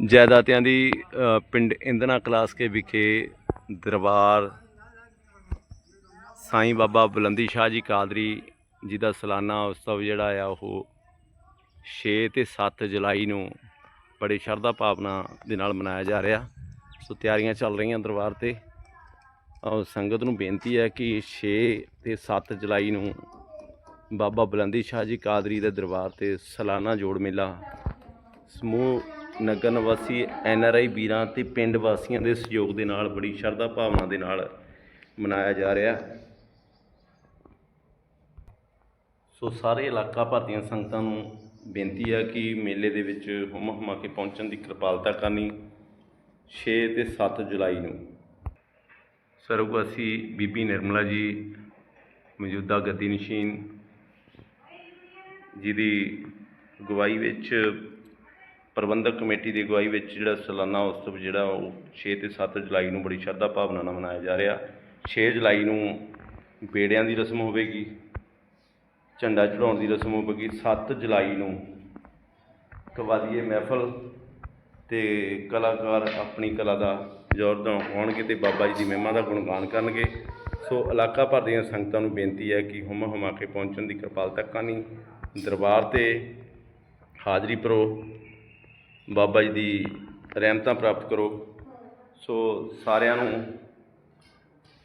ਜਾਇਦਾਦਿਆਂ ਦੀ ਪਿੰਡ ਇੰਦਨਾ ਕਲਾਸਕੇ ਵਿਖੇ ਦਰਬਾਰ ਸਾਈਂ ਬਾਬਾ ਬੁਲੰਦੀ ਸ਼ਾਹ ਜੀ ਕਾਦਰੀ ਜੀ ਦਾ ਸਾਲਾਨਾ ਉਤਸਵ ਜਿਹੜਾ ਆ, ਉਹ 6 ਤੇ 7 ਜੁਲਾਈ ਨੂੰ ਬੜੀ ਸ਼ਰਧਾ ਭਾਵਨਾ ਦੇ ਨਾਲ ਮਨਾਇਆ ਜਾ ਰਿਹਾ। ਸੋ ਤਿਆਰੀਆਂ ਚੱਲ ਰਹੀਆਂ ਦਰਬਾਰ ਤੇ। ਔਰ ਸੰਗਤ ਨੂੰ ਬੇਨਤੀ ਹੈ ਕਿ 6 ਤੇ 7 ਜੁਲਾਈ ਨੂੰ ਬਾਬਾ ਬੁਲੰਦੀ ਸ਼ਾਹ ਜੀ ਕਾਦਰੀ ਦੇ ਦਰਬਾਰ ਤੇ ਸਾਲਾਨਾ ਜੋੜ ਮੇਲਾ ਸਮੂਹ ਨਗਰ ਨਿਵਾਸੀ ਐਨ ਆਰ ਆਈ ਵੀਰਾਂ ਤੇ ਪਿੰਡ ਵਾਸੀਆਂ ਦੇ ਸਹਿਯੋਗ ਦੇ ਨਾਲ, ਬੜੀ ਸ਼ਰਧਾ ਭਾਵਨਾ ਦੇ ਨਾਲ ਮਨਾਇਆ ਜਾ ਰਿਹਾ। ਸੋ ਸਾਰੇ ਇਲਾਕਾ ਭਰ ਦੀਆਂ ਸੰਗਤਾਂ ਨੂੰ ਬੇਨਤੀ ਆ ਕਿ ਮੇਲੇ ਦੇ ਵਿੱਚ ਹੁਮ ਹੁਮਾ ਕੇ ਪਹੁੰਚਣ ਦੀ ਕਿਰਪਾਲਤਾ ਕਰਨੀ 6 ਤੇ 7 ਜੁਲਾਈ ਨੂੰ। ਸਰਵਗਾਸੀ ਬੀਬੀ ਨਿਰਮਲਾ ਜੀ, ਮੌਜੂਦਾ ਗੱਦੀ ਨਸ਼ੀਨ, ਜਿਹਦੀ ਅਗਵਾਈ ਵਿੱਚ ਪ੍ਰਬੰਧਕ ਕਮੇਟੀ ਦੀ ਅਗਵਾਈ ਵਿੱਚ ਜਿਹੜਾ ਸਾਲਾਨਾ ਉਤਸਵ ਜਿਹੜਾ ਉਹ 6 ਤੇ 7 ਜੁਲਾਈ ਨੂੰ ਬੜੀ ਸ਼ਰਧਾ ਭਾਵਨਾ ਨਾਲ ਮਨਾਇਆ ਜਾ ਰਿਹਾ। 6 ਜੁਲਾਈ ਨੂੰ ਬੇੜਿਆਂ ਦੀ ਰਸਮ ਹੋਵੇਗੀ, ਝੰਡਾ ਚੜਾਉਣ ਦੀ ਰਸਮ ਹੋਵੇਗੀ। 7 ਜੁਲਾਈ ਨੂੰ ਕਵਾਦੀਏ ਮਹਿਫਲ ਤੇ ਕਲਾਕਾਰ ਆਪਣੀ ਕਲਾ ਦਾ ਜ਼ੋਰ ਦਿਖਾਉਣਗੇ ਤੇ ਬਾਬਾ ਜੀ ਦੀ ਮਹਿਮਾ ਦਾ ਗੁਣਗਾਨ ਕਰਨਗੇ। ਸੋ ਇਲਾਕਾ ਭਰ ਦੀਆਂ ਸੰਗਤਾਂ ਨੂੰ ਬੇਨਤੀ ਹੈ ਕਿ ਹੁਮ ਹੁਮਾ ਕੇ ਪਹੁੰਚਣ ਦੀ ਕਿਰਪਾਲਤਾ ਕਰਨੀ। ਦਰਬਾਰ ਤੇ ਹਾਜ਼ਰੀ ਭਰੋ। ਬਾਬਾ ਜੀ ਦੀ ਰਹਿਮਤਾਂ ਪ੍ਰਾਪਤ ਕਰੋ। ਸੋ ਸਾਰਿਆਂ ਨੂੰ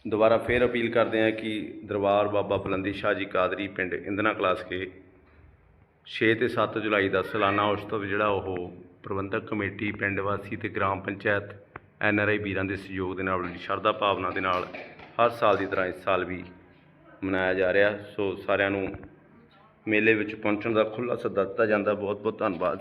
ਦੁਬਾਰਾ ਫੇਰ ਅਪੀਲ ਕਰਦੇ ਹਾਂ ਕਿ ਦਰਬਾਰ ਬਾਬਾ ਬੁਲੰਦੀ ਸ਼ਾਹ ਜੀ ਕਾਦਰੀ ਪਿੰਡ ਇੰਦਨਾ ਕਲਾਸ ਕੇ 6 ਤੇ 7 ਜੁਲਾਈ ਦਾ ਸਾਲਾਨਾ ਉਤਸਵ ਜਿਹੜਾ ਉਹ ਪ੍ਰਬੰਧਕ ਕਮੇਟੀ, ਪਿੰਡ ਵਾਸੀ ਤੇ ਗ੍ਰਾਮ ਪੰਚਾਇਤ ਐਨ ਆਰ ਆਈ ਵੀਰਾਂ ਦੇ ਸਹਿਯੋਗ ਦੇ ਨਾਲ ਬੜੀ ਸ਼ਰਧਾ ਭਾਵਨਾ ਦੇ ਨਾਲ ਹਰ ਸਾਲ ਦੀ ਤਰ੍ਹਾਂ ਇਸ ਸਾਲ ਵੀ ਮਨਾਇਆ ਜਾ ਰਿਹਾ। ਸੋ ਸਾਰਿਆਂ ਨੂੰ ਮੇਲੇ ਵਿੱਚ ਪਹੁੰਚਣ ਦਾ ਖੁੱਲ੍ਹਾ ਸੱਦਾ ਦਿੱਤਾ ਜਾਂਦਾ। ਬਹੁਤ ਬਹੁਤ ਧੰਨਵਾਦ।